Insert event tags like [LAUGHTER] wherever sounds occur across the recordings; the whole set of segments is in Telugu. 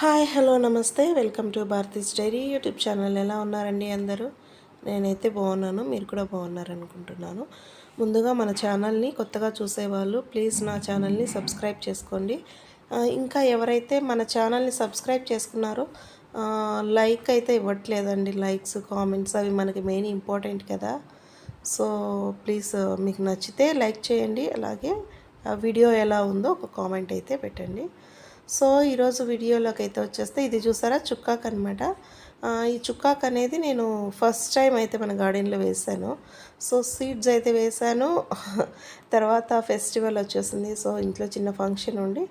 Hi hello namaste. Welcome to Bharati's diary YouTube channel. ఎలా ఉన్నారండి అందరూ? నేనైతే బాగున్నాను. మీరు కూడా బాగున్నారనుకుంటున్నాను. ముందుగా మన ఛానల్ని కొత్తగా చూసేవాళ్ళు ప్లీజ్ నా ఛానల్ని సబ్స్క్రైబ్ చేసుకోండి. ఇంకా ఎవరైతే మన ఛానల్ని సబ్స్క్రైబ్ చేసుకున్నారో లైక్ అయితే ఇవ్వట్లేదండి. లైక్స్ కామెంట్స్ అవి మనకి మెయిన్ ఇంపార్టెంట్ కదా. సో ప్లీజ్ మీకు నచ్చితే లైక్ చేయండి. అలాగే వీడియో ఎలా ఉందో ఒక కామెంట్ అయితే పెట్టండి. సో ఈరోజు వీడియోలోకి అయితే వచ్చేస్తే ఇది చూసారా? చుక్కాక్ అనమాట ఈ చుక్కాక్ అనేది నేను ఫస్ట్ టైం అయితే మన గార్డెన్లో వేసాను. సో సీడ్స్ అయితే వేసాను. [LAUGHS] తర్వాత ఫెస్టివల్ వచ్చేసింది. సో ఇంట్లో చిన్న ఫంక్షన్ ఉండి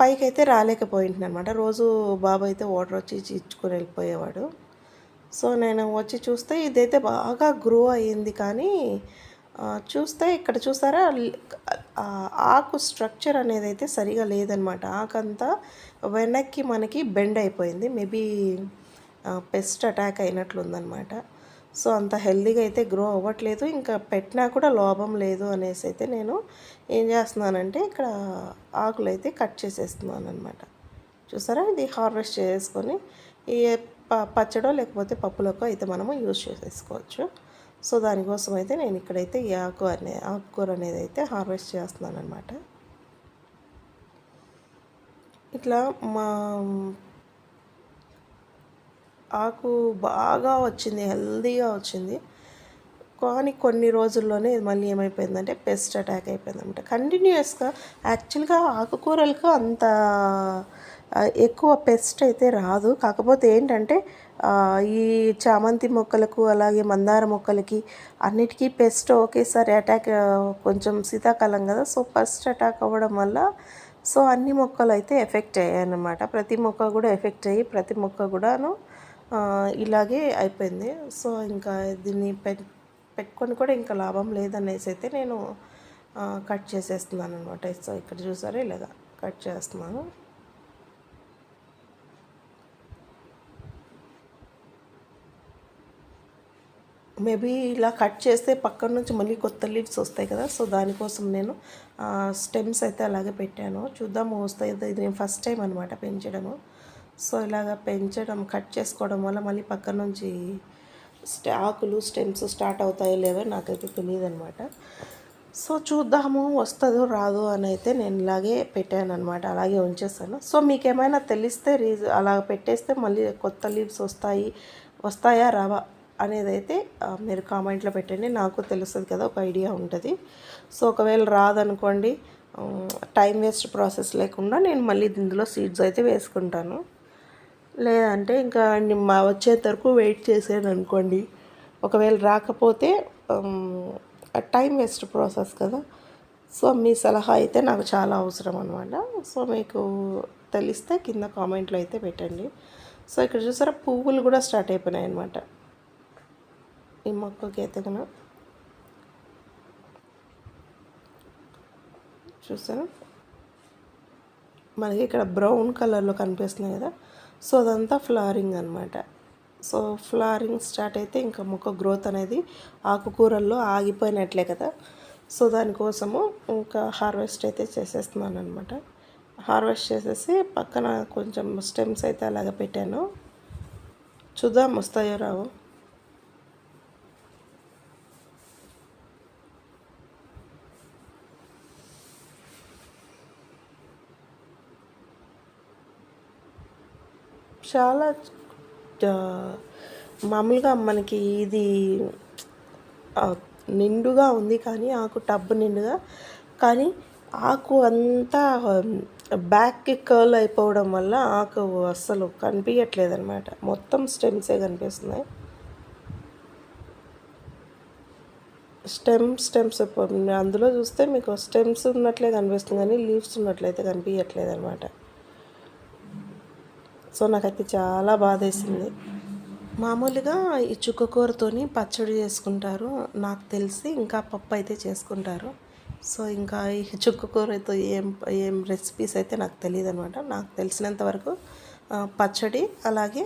పైకి అయితే రాలేకపోయింది అనమాట రోజు బాబు అయితే వాటర్ వచ్చి ఇచ్చుకొని వెళ్ళిపోయేవాడు. సో నేను వచ్చి చూస్తే ఇదైతే బాగా గ్రో అయ్యింది కానీ చూస్తే ఇక్కడ చూసారా ఆకు స్ట్రక్చర్ అనేది అయితే సరిగా లేదనమాట. ఆకంతా వెనక్కి మనకి బెండ్ అయిపోయింది. మేబీ పెస్ట్ అటాక్ అయినట్లుందనమాట. సో అంత హెల్దీగా అయితే గ్రో అవ్వట్లేదు. ఇంకా పెట్టినా కూడా లోభం లేదు అనేసి అయితే నేను ఏం చేస్తున్నానంటే ఇక్కడ ఆకులు అయితే కట్ చేసేస్తున్నాను అనమాట చూసారా? ఇది హార్వెస్ట్ చేసుకొని ఈ ప పచ్చడో లేకపోతే పప్పులకో అయితే మనము యూజ్ చేసేసుకోవచ్చు. సో దానికోసం అయితే నేను ఇక్కడైతే ఈ ఆకు అనే ఆకుకూర అనేది అయితే హార్వెస్ట్ చేస్తున్నాను అనమాట ఇట్లా మా ఆకు బాగా వచ్చింది హెల్దీగా వచ్చింది. కానీ కొన్ని రోజుల్లోనే ఇది మళ్ళీ ఏమైపోయిందంటే పెస్ట్ అటాక్ అయిపోయిందన్నమాట. కంటిన్యూస్గా యాక్చువల్గా ఆకుకూరలకు అంత ఎక్కువ పెస్ట్ అయితే రాదు. కాకపోతే ఏంటంటే ఈ చామంతి మొక్కలకు అలాగే మందార మొక్కలకి అన్నిటికీ పెస్ట్ ఒకేసారి అటాక్ కొంచెం శీతాకాలం కదా. సో ఫస్ట్ అటాక్ అవ్వడం వల్ల సో అన్ని మొక్కలు అయితే ఎఫెక్ట్ అయ్యాయి అన్నమాట ప్రతి మొక్క కూడా ఎఫెక్ట్ అయ్యి ప్రతి మొక్క కూడాను ఇలాగే అయిపోయింది. సో ఇంకా దీన్ని పె పెట్టుకొని కూడా ఇంకా లాభం లేదనేసి అయితే నేను కట్ చేసేస్తున్నాను అనమాట సో ఇక్కడ చూసారా ఇలాగా కట్ చేస్తున్నాను. మేబీ ఇలా కట్ చేస్తే పక్కన నుంచి మళ్ళీ కొత్త లీవ్స్ వస్తాయి కదా సో దానికోసం నేను స్టెమ్స్ అయితే అలాగే పెట్టాను. చూద్దాము వస్తాయి ఇది నేను ఫస్ట్ టైం అనమాట పెంచడము. సో ఇలాగ పెంచడం కట్ చేసుకోవడం వల్ల మళ్ళీ పక్కన నుంచి ఆకులు స్టెమ్స్ స్టార్ట్ అవుతాయో లేవో నాకైతే తెలియదు అనమాట సో చూద్దాము వస్తుందో రాదో అని అయితే నేను ఇలాగే పెట్టాను అనమాట అలాగే ఉంచేస్తాను సో మీకు ఏమైనా తెలిస్తే రీజ అలా పెట్టేస్తే మళ్ళీ కొత్త లీవ్స్ వస్తాయి వస్తాయా రావా? అనేది అయితే మీరు కామెంట్లో పెట్టండి. నాకు తెలుస్తుంది కదా ఒక ఐడియా ఉంటుంది. సో ఒకవేళ రాదనుకోండి టైం వేస్ట్ ప్రాసెస్ లేకుండా నేను మళ్ళీ ఇందులో సీడ్స్ అయితే వేసుకుంటాను. లేదంటే ఇంకా మా వచ్చేంత వరకు వెయిట్ చేసాను అనుకోండి. ఒకవేళ రాకపోతే టైం వేస్ట్ ప్రాసెస్ కదా. సో మీ సలహా అయితే నాకు చాలా అవసరం అనమాట సో మీకు తెలిస్తే కింద కామెంట్లో అయితే పెట్టండి. సో ఇక్కడ చూసారా పువ్వులు కూడా స్టార్ట్ అయిపోయినాయి అనమాట ఈ మొక్కకి అయితే కన్నా చూసారా? మనకి ఇక్కడ బ్రౌన్ కలర్లో కనిపిస్తున్నాయి కదా? సో అదంతా ఫ్లవరింగ్ అనమాట సో ఫ్లవరింగ్ స్టార్ట్ అయితే ఇంకా మొక్క గ్రోత్ అనేది ఆకుకూరల్లో ఆగిపోయినట్లే కదా? సో దానికోసము ఇంకా హార్వెస్ట్ అయితే చేసేస్తున్నాను అనమాట హార్వెస్ట్ చేసేసి పక్కన కొంచెం స్టెమ్స్ అయితే అలాగ పెట్టాను. చూద్దాం వస్తాయో రావు. చాలా మామూలుగా మనకి ఇది నిండుగా ఉంది కానీ ఆకు టబ్ నిండుగా. కానీ ఆకు అంతా బ్యాక్కి కర్ల్ అయిపోవడం వల్ల ఆకు అస్సలు కనిపించట్లేదు అనమాట మొత్తం స్టెమ్సే కనిపిస్తున్నాయి. స్టెమ్ స్టెమ్స్ అందులో చూస్తే మీకు స్టెమ్స్ ఉన్నట్లే కనిపిస్తుంది కానీ లీవ్స్ ఉన్నట్లయితే కనిపించట్లేదు అనమాట సో నాకైతే చాలా బాధేసింది. మామూలుగా ఈ చుక్కకూరతోని పచ్చడి చేసుకుంటారు. నాకు తెలిసి ఇంకా పప్పు అయితే చేసుకుంటారు. సో ఇంకా ఈ చుక్కకూరతో ఏం ఏం రెసిపీస్ అయితే నాకు తెలియదు అనమాట నాకు తెలిసినంత వరకు పచ్చడి అలాగే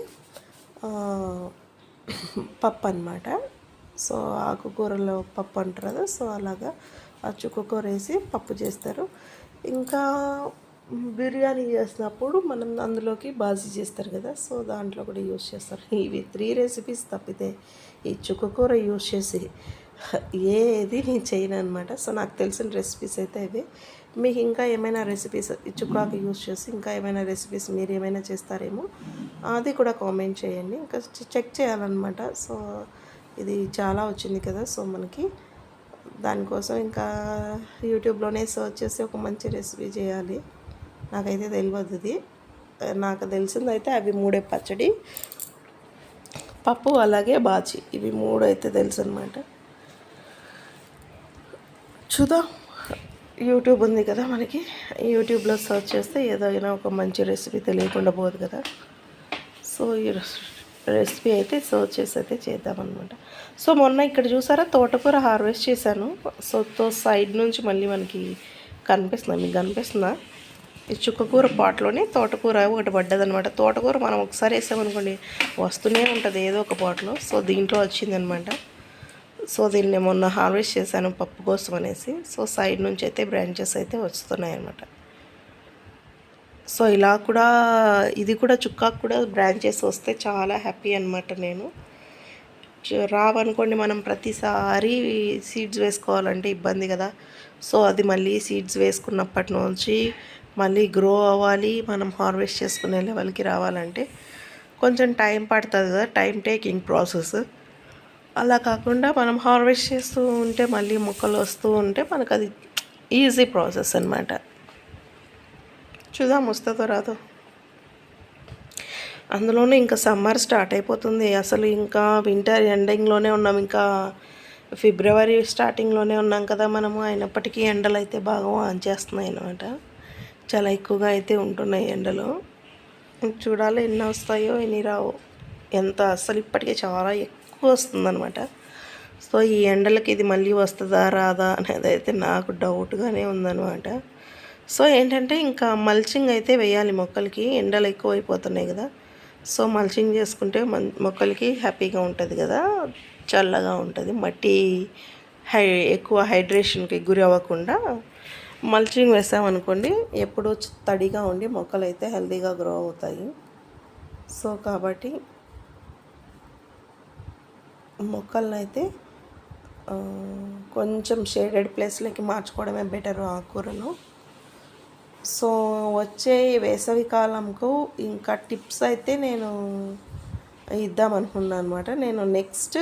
పప్పు అనమాట సో ఆకుకూరలో పప్పు అంటారు సో అలాగా ఆ చుక్కకూర వేసి పప్పు చేస్తారు. ఇంకా బిర్యానీ చేసినప్పుడు మనం అందులోకి బాజీ చేస్తారు కదా సో దాంట్లో కూడా యూస్ చేస్తారు. ఇవి త్రీ రెసిపీస్ తప్పితే ఈ చుక్కకూర యూస్ చేసి ఏది నేను చేయను అనమాట సో నాకు తెలిసిన రెసిపీస్ అయితే ఇవి. మీకు ఇంకా ఏమైనా రెసిపీస్ ఈ చుక్కాకు యూస్ చేసి ఇంకా ఏమైనా రెసిపీస్ మీరు ఏమైనా చేస్తారేమో అది కూడా కామెంట్ చేయండి. ఇంకా చెక్ చేయాలన్నమాట. సో ఇది చాలా వచ్చింది కదా సో మనకి దానికోసం ఇంకా యూట్యూబ్లోనే సర్చ్ చేసి ఒక మంచి రెసిపీ చేయాలి. నాకైతే తెలియదు ఇది. నాకు తెలిసిందైతే అవి మూడే పచ్చడి పప్పు అలాగే బాచి. ఇవి మూడు అయితే తెలుసు అనమాట చూద్దాం. యూట్యూబ్ ఉంది కదా మనకి. యూట్యూబ్లో సర్చ్ చేస్తే ఏదైనా ఒక మంచి రెసిపీ తెలియకుండా పోదు కదా. సో ఈ రెసిపీ అయితే సర్చ్ చేసి అయితే చేద్దామన్నమాట. సో మొన్న ఇక్కడ చూసారా? తోటకూర హార్వెస్ట్ చేశాను. సో తో సైడ్ నుంచి మళ్ళీ మనకి కనిపిస్తుందా. మీకు కనిపిస్తుందా? ఈ చుక్కకూర పాట్లోనే తోటకూర ఒకటి పడ్డదనమాట. తోటకూర మనం ఒకసారి వేసామనుకోండి వస్తూనే ఉంటుంది ఏదో ఒక పాటలో. సో దీంట్లో వచ్చిందనమాట. సో దీన్ని మొన్న హార్వెస్ట్ చేశాను పప్పు కోసం అనేసి. సో సైడ్ నుంచి అయితే బ్రాంచెస్ అయితే వస్తున్నాయి అనమాట సో ఇలా కూడా ఇది కూడా చుక్కాకు కూడా బ్రాంచెస్ వస్తే చాలా హ్యాపీ అనమాట నేను. రావనుకోండి మనం ప్రతిసారి సీడ్స్ వేసుకోవాలంటే ఇబ్బంది కదా. సో అది మళ్ళీ సీడ్స్ వేసుకున్నప్పటి నుంచి మళ్ళీ గ్రో అవ్వాలి మనం హార్వెస్ట్ చేసుకునే లెవెల్కి రావాలంటే కొంచెం టైం పడుతుంది కదా టైం టేకింగ్ ప్రాసెస్ అలా కాకుండా మనం హార్వెస్ట్ చేస్తూ ఉంటే మళ్ళీ మొక్కలు వస్తూ ఉంటే మనకు అది ఈజీ ప్రాసెస్ అనమాట చూద్దాం వస్తుందో రాదో అందులోనే ఇంకా సమ్మర్ స్టార్ట్ అయిపోతుంది. అసలు ఇంకా వింటర్ ఎండింగ్లోనే ఉన్నాం. ఇంకా ఫిబ్రవరి స్టార్టింగ్లోనే ఉన్నాం కదా మనము. అయినప్పటికీ ఎండలు అయితే బాగా ఆన్ చేస్తున్నాయి అనమాట చాలా ఎక్కువగా అయితే ఉంటున్నాయి ఎండలు. చూడాలి ఎన్ని వస్తాయో ఎన్ని రావు. ఎంత అసలు ఇప్పటికే చాలా ఎక్కువ వస్తుందన్నమాట. సో ఈ ఎండలకి ఇది మళ్ళీ వస్తుందా రాదా అనేది అయితే నాకు డౌట్గానే ఉందన్నమాట. సో ఏంటంటే ఇంకా మల్చింగ్ అయితే వేయాలి మొక్కలకి. ఎండలు ఎక్కువ అయిపోతున్నాయి కదా. సో మల్చింగ్ చేసుకుంటే మొక్కలకి హ్యాపీగా ఉంటుంది కదా. చల్లగా ఉంటుంది. మట్టి హై ఎక్కువ హైడ్రేషన్కి గురి అవ్వకుండా మల్చింగ్ వేసామనుకోండి ఎప్పుడూ తడిగా ఉండి మొక్కలు అయితే హెల్తీగా గ్రో అవుతాయి. సో కాబట్టి మొక్కలనైతే కొంచెం షేడెడ్ ప్లేస్లోకి మార్చుకోవడమే బెటర్ ఆకుకూరను సో వచ్చే వేసవి కాలంకు ఇంకా టిప్స్ అయితే నేను ఇద్దామనుకున్నాను అనమాట నేను నెక్స్ట్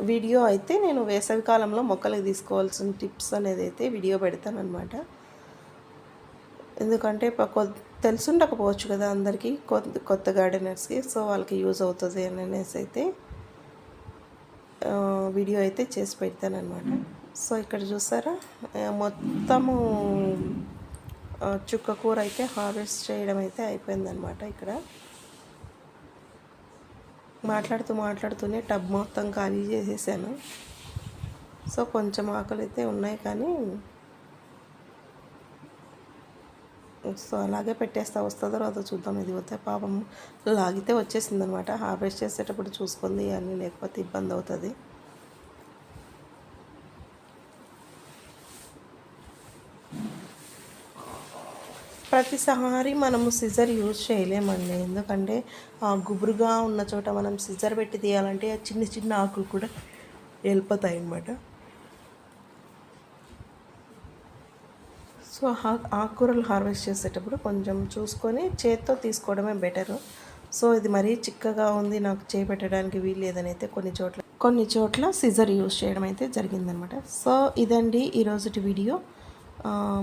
వీడియో అయితే నేను వేసవి కాలంలో మొక్కలకు తీసుకోవాల్సిన టిప్స్ అనేది అయితే వీడియో పెడతానమాట ఎందుకంటే తెలుసుండకపోవచ్చు కదా అందరికీ కొత్త కొత్త గార్డెనర్స్కి సో వాళ్ళకి యూజ్ అవుతుంది అని అనేసి అయితే వీడియో అయితే చేసి పెడతానమాట సో ఇక్కడ చూసారా? మొత్తము చుక్క కూర అయితే హార్వెస్ట్ చేయడం అయితే అయిపోయిందనమాట ఇక్కడ. మాట్లాడుతూ మాట్లాడుతూనే టబ్ మొత్తం ఖాళీ చేసేసాను. సో కొంచెం ఆకులు అయితే ఉన్నాయి కానీ సో అలాగే పెట్టేస్తా వస్తుందో రాదో చూద్దాం. ఇది పోతే పాపం లాగితే వచ్చేసింది అనమాట హార్వెస్ట్ చేసేటప్పుడు చూసుకుంది అని లేకపోతే ఇబ్బంది అవుతుంది. ప్రతిసారి మనము సిజర్ యూజ్ చేయలేమండి. ఎందుకంటే గుబురుగా ఉన్న చోట మనం సిజర్ పెట్టి తీయాలంటే చిన్న చిన్న ఆకులు కూడా వెళ్ళిపోతాయి అన్నమాట సో ఆకుకూరలు హార్వెస్ట్ చేసేటప్పుడు కొంచెం చూసుకొని చేత్తో తీసుకోవడమే బెటరు. సో ఇది మరీ చిక్కగా ఉంది నాకు చేపెట్టడానికి వీలు లేదని అయితే కొన్ని చోట్ల కొన్ని చోట్ల సిజర్ యూజ్ చేయడం అయితే జరిగిందనమాట సో ఇదండి ఈరోజుటి వీడియో.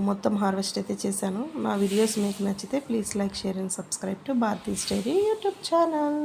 మొత్తం హార్వెస్ట్ అయితే చేశాను. నా వీడియోస్ మీకు నచ్చితే please like share and subscribe to Bharati diary YouTube channel.